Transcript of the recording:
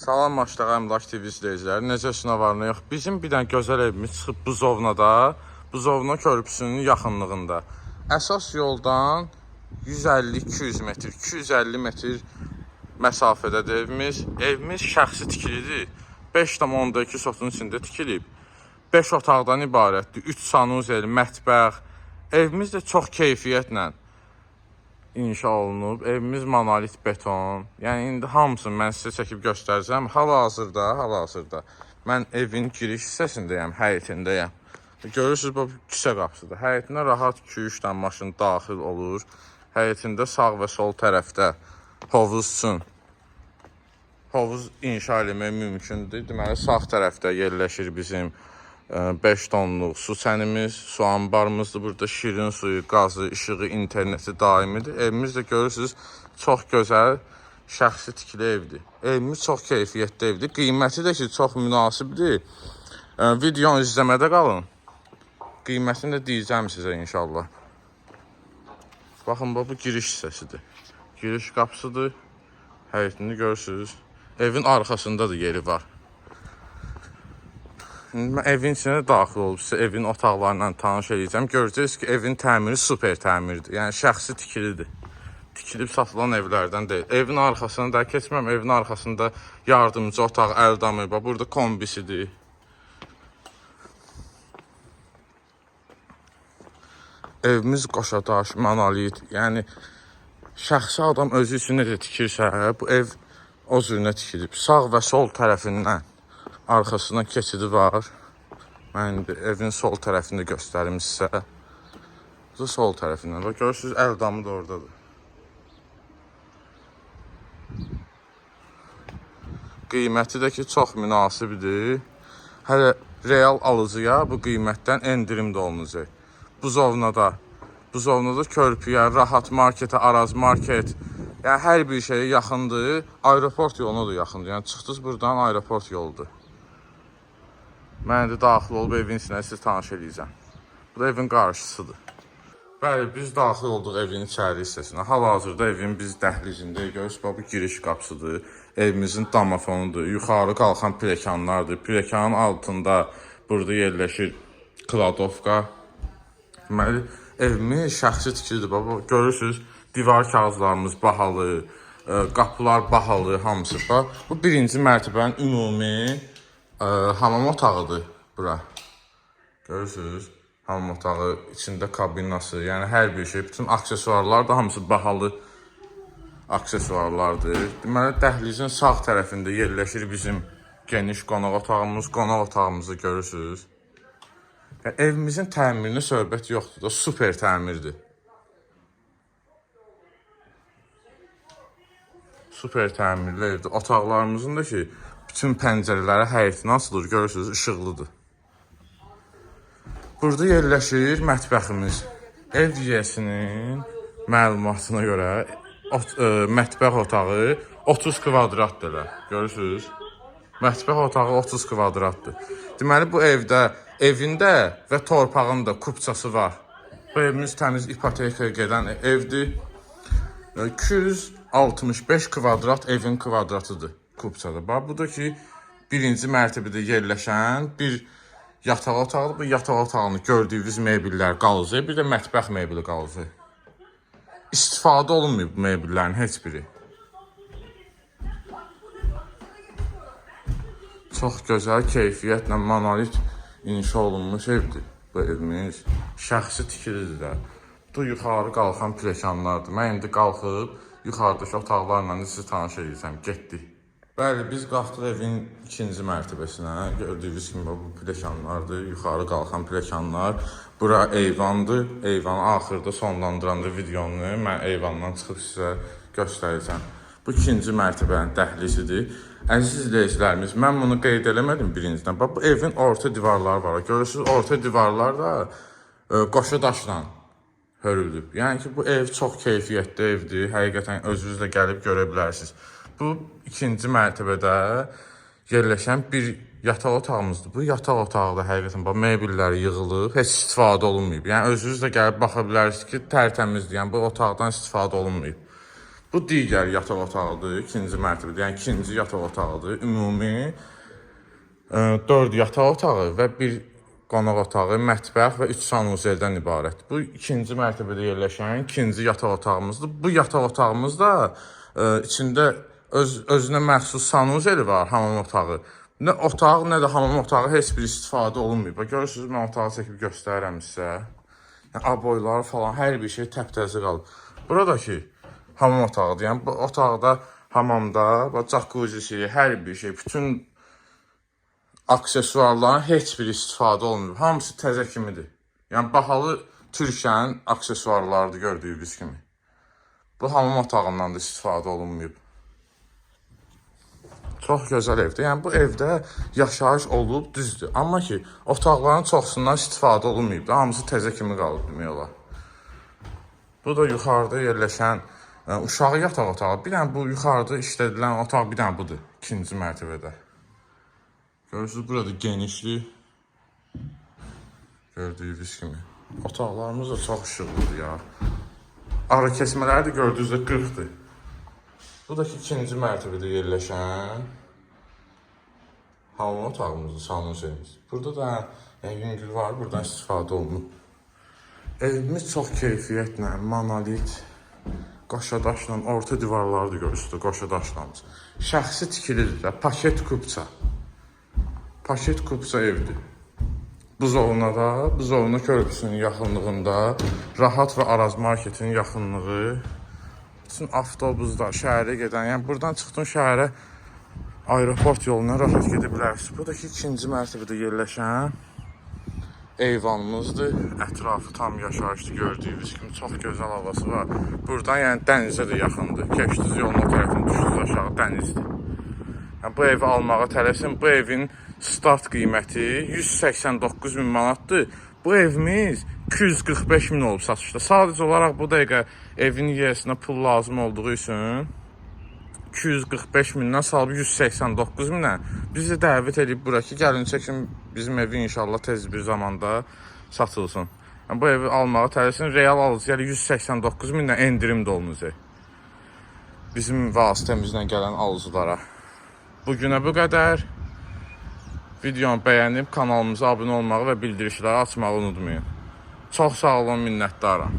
Salam Maçdağa Əmlak TV izləyiciləri. Necəsinə var, nə yox? Bizim bir dənə gözəl evimiz çıxıb Buzovnada, Buzovna körpüsünün yaxınlığında. Əsas yoldan 150-200 metr, 250 metr məsafədədir evimiz. Evimiz şəxsi tikilidir. 5,2 sotun içində tikilib. 5 otaqdan ibarətdir. 3 sanuzel, mətbəx. Evimiz də çox keyfiyyətlə inşa olunub. Evimiz monolit beton. Yəni indi hamısını mən sizə çəkib göstərəcəm. Hal-hazırda, hal-hazırda mən evin giriş hissəsindəyəm, həyətindəyəm. Görürsüz bu küçə qapısıdır. Həyətinə rahat 2-3 dənə maşın daxil olur. Həyətində sağ və sol tərəfdə hovuz üçün hovuz inşa etmək mümkündür. Deməli sağ tərəfdə yerləşir bizim 5 tonluq su çənimiz, su anbarımızdır. Burada şirin suyu, qazı, işığı, interneti daimidir. Evimiz də görürsüz çox gözəl şəxsi tikili evdir. Evimiz çox keyfiyyətli evdir. Qiyməti də ki çox münasibdir. Ə, Videonu izləmədə qalın. Qiymətini də deyəcəm sizə inşallah. Baxın bu giriş hissəsidir. Giriş qapısıdır. Həyətini görürsüz. Evin arxasında da yeri var. Evin içinə daxil olub evin otaqlarla tanış edəcəm. Görəcəksiniz ki, evin təmiri super təmirdir. Yəni şəxsi tikilidir. Tikilib satılan evlərdən deyil. Evin arxasını da keçməm. Evin arxasında yardımcı otaq, əl damı, bax burada kombisidir. Evimiz qoşadaş, monolit. Yəni şəxsi adam özü üçün necə tikirsə, bu ev o cürünə tikilib. Sağ və sol tərəfindən arxasına keçidi var. Mən indi evin sol tərəfini göstərim sizə. Bu sol tərəfindən. Bax görürsüz əl damı da oradadır. Qiyməti də ki çox münasibdir. Hələ real alıcıya bu qiymətdən endirim də olunacaq. Buzovnada, Buzovnada körpüyə, rahat marketə, Araz market, yəni hər bir şeyə yaxındır. Aeroport yoluna da yaxındır. Yəni çıxdınız burdan aeroport yoludur. Mən indi daxil olub evin içinə sizi tanış edəcəm. Bu da evin qarşısıdır. Bəli, biz daxil olduq evin içəri hissəsinə. Hal-hazırda evin biz dəhlizindəyik. Görürsüz, bu giriş qapısıdır. Evimizin damafonudur. Yuxarı qalxan pilləkənlərdir. Pilləkənin altında burada yerləşir kladovka. Deməli, evimiz şəxsi tikilidir. Bax, bu görürsüz, divar kağızlarımız bahalı, ə, qapılar bahalı, hamısı. Bu birinci mərtəbənin ümumi ə, hamam otağıdır bura. Görürsüz? Hamam otağı, içində kabinası, yəni hər bir şey, bütün aksesuarlar da hamısı bahalı aksesuarlardır. Deməli, dəhlizin sağ tərəfində yerləşir bizim geniş qonaq otağımız. Qonaq otağımızı görürsüz. Yəni, evimizin təmirinə söhbət yoxdur da, super təmirdir. Super təmirli evdir. Otaqlarımızın da ki, bütün pəncərələri həyətinə açılır, görürsüz, işıqlıdır. Burada yerləşir mətbəximiz. Ev yiyəsinin məlumatına görə ot, ə, mətbəx otağı 30 kvadratdır elə. Görürsüz? Mətbəx otağı 30 kvadratdır. Deməli bu evdə evində və torpağında kupçası var. Bu evimiz təmiz ipotekaya gedən evdir. 265 kvadrat evin kvadratıdır kupçada. Bax bu da ki birinci mərtəbədə yerləşən bir yataq otağıdır. Bu yataq otağını gördüyünüz mebellər qalacaq. Bir də mətbəx mebeli qalacaq. İstifadə olunmayıb bu mebellərin heç biri. Çox gözəl keyfiyyətlə monolit inşa olunmuş evdir bu evimiz. Şəxsi tikilidir də. Bu yuxarı qalxan pilləkənlərdir. Mən indi qalxıb yuxarıdakı otaqlarla sizi tanış edəcəm. Getdik. Bəli, biz qalxdıq evin ikinci mərtəbəsinə. Gördüyünüz kimi bu pilləkənlərdir. Yuxarı qalxan pilləkənlər. Bura eyvandır. Eyvanı axırda sonlandıranda videonu mən eyvandan çıxıb sizə göstərəcəm. Bu ikinci mərtəbənin dəhlizidir. Əziz izləyicilərimiz, mən bunu qeyd eləmədim birincidən. Bax bu evin orta divarları var. Görürsüz, orta divarlar da ə, qoşa daşla hörülüb. Yəni ki, bu ev çox keyfiyyətli evdir. Həqiqətən özünüz də gəlib görə bilərsiniz. Bu ikinci mərtəbədə yerləşən bir yataq otağımızdır. Bu yataq otağı da həqiqətən bax mebelləri yığılıb, heç istifadə olunmayıb. Yəni özünüz də gəlib baxa bilərsiniz ki, tərtəmizdir. Yəni bu otaqdan istifadə olunmayıb. Bu digər yataq otağıdır, ikinci mərtəbədə, yəni ikinci yataq otağıdır. Ümumi 4 yataq otağı və bir qonaq otağı, mətbəx və 3 sanuzeldən ibarət. Bu ikinci mərtəbədə yerləşən ikinci yataq otağımızdır. Bu yataq otağımızda ə, içində öz özünə məxsus sanuzeli var, hamam otağı. Nə otaq, nə də hamam otağı heç bir istifadə olunmayıb. Görürsüz, mən otağı çəkib göstərirəm sizə. Yəni aboyları falan hər bir şey təptəzə qalıb. Buradakı hamam otağıdır. Yəni bu otaqda hamamda, bax jacuzzisi, hər bir şey, bütün aksesuarların heç bir istifadə olunmur. Hamısı təzə kimidir. Yəni bahalı Türkiyənin aksesuarlarıdır gördüyünüz kimi. Bu hamam otağından da istifadə olunmayıb. Çox gözəl evdir. Yəni bu evdə yaşayış olub düzdür. Amma ki, otaqların çoxsundan istifadə olunmayıb. da. Hamısı təzə kimi qalıb demək olar. Bu da yuxarıda yerləşən ə, uşağı yataq otağı. Bir dənə bu yuxarıda işlədilən otaq bir dənə budur, ikinci mərtəbədə. Görürsüz burada genişlik. Gördüyünüz kimi. Otaqlarımız da çox işıqlıdır ya. Ara kəsmələri də gördüyünüzdə 40-dır. Bu da ki, ikinci mərtəbədə yerləşən hamam otağımızdır, sanuzemiz. Burada da yəni, yüngül var, buradan istifadə olunub. Evimiz çox keyfiyyətlə, monolit, qaşadaşla, orta divarları da görürsünüz, qaşadaşla. Şəxsi tikilidir də, paket kupça. Paket kupça evdir. Buzovuna da, Buzovuna körpüsünün yaxınlığında, Rahat və Araz marketinin yaxınlığı, bütün avtobuslar şəhərə gedən, yəni buradan çıxdın şəhərə aeroport yoluna rahat gedə bilərsiniz. Buradakı ikinci mərtəbədə yerləşən eyvanımızdır. Ətrafı tam yaşayışlı gördüyünüz kimi çox gözəl havası var. Buradan yəni dənizə də yaxındır. Keçdiniz yolun o tərəfindən düşdünüz aşağı dənizdir. Yəni, bu evi almağa tələsin. Bu evin start qiyməti 189 min manatdır. Bu evimiz 245 min olub satışda. Sadəcə olaraq bu dəqiqə evin yiyəsinə pul lazım olduğu üçün 245 mindən salıb 189 minə bizi dəvət edib bura ki, gəlin çəkin bizim evi inşallah tez bir zamanda satılsın. Yəni, bu evi almağa tələsin. Real alıcı yəni 189 minlə endirim də olunacaq. Bizim vasitəmizlə gələn alıcılara. Bu günə bu qədər. Videonu bəyənib kanalımıza abunə olmağı və bildirişləri açmağı unutmayın. Çox sağ olun, minnətdaram.